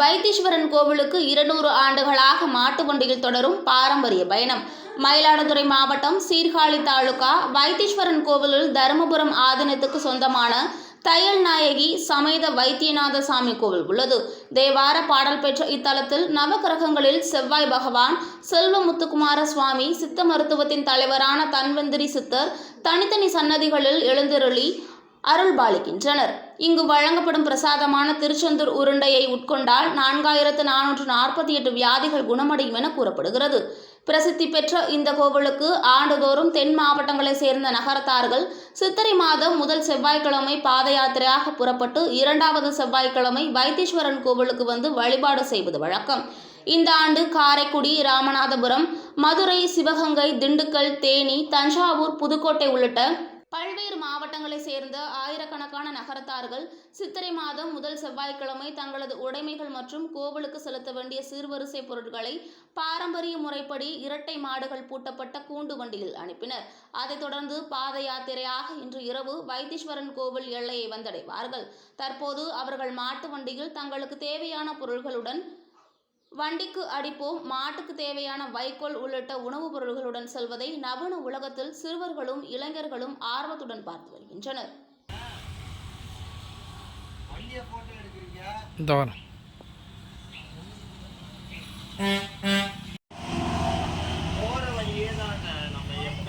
வைத்தீஸ்வரன் கோவிலுக்கு இருநூறு ஆண்டுகளாக மாட்டு வண்டியில் தொடரும் பாரம்பரிய பயணம். மயிலாடுதுறை மாவட்டம் சீர்காழி தாலுகா வைத்தீஸ்வரன் கோவிலில் தருமபுரம் ஆதீனத்துக்கு சொந்தமான தையல் நாயகி சமேத வைத்தியநாத சாமி கோவில் உள்ளது. தேவார பாடல் பெற்ற இத்தலத்தில் நவகிரகங்களில் செவ்வாய் பகவான் செல்வ முத்துக்குமார சுவாமி சித்த மருத்துவத்தின் தலைவரான தன்வந்திரி சித்தர் தனித்தனி சன்னதிகளில் எழுந்தருளி அருள்பாலிக்கின்றனர். இங்கு வழங்கப்படும் பிரசாதமான திருச்செந்தூர் உருண்டையை உட்கொண்டால் நான்காயிரத்து நானூற்று நாற்பத்தி எட்டு வியாதிகள் குணமடையும் என கூறப்படுகிறது. பிரசித்தி பெற்ற இந்த கோவிலுக்கு ஆண்டுதோறும் தென் மாவட்டங்களைச் சேர்ந்த நகரத்தார்கள் சித்திரை மாதம் முதல் செவ்வாய்க்கிழமை பாத யாத்திரையாக புறப்பட்டு இரண்டாவது செவ்வாய்க்கிழமை வைத்தீஸ்வரன் கோவிலுக்கு வந்து வழிபாடு செய்வது வழக்கம். இந்த ஆண்டு காரைக்குடி ராமநாதபுரம் மதுரை சிவகங்கை திண்டுக்கல் தேனி தஞ்சாவூர் புதுக்கோட்டை உள்ளிட்ட பல்வேறு மாவட்டங்களைச் சேர்ந்த ஆயிரக்கணக்கான நகரத்தார்கள் சித்திரை மாதம் முதல் செவ்வாய்க்கிழமை தங்களது உடைமைகள் மற்றும் கோவிலுக்கு செலுத்த வேண்டிய சீர்வரிசை பொருட்களை பாரம்பரிய முறைப்படி இரட்டை மாடுகள் பூட்டப்பட்ட கூண்டு வண்டியில் அனுப்பினர். அதைத் தொடர்ந்து பாத யாத்திரையாக இன்று இரவு வைத்தீஸ்வரன் கோவில் எல்லையை வந்தடைவார்கள். தற்போது அவர்கள் மாட்டு வண்டியில் தங்களுக்கு தேவையான பொருள்களுடன் வண்டிக்கு அடிப்போம். மாட்டுக்கு தேவையான வைக்கோல் உள்ளிட்ட உணவுப் பொருள்களுடன் செல்வதை நவீன உலகத்தில் சிறுவர்களும் இளைஞர்களும் ஆர்வத்துடன் பார்த்து வருகின்றனர். இந்த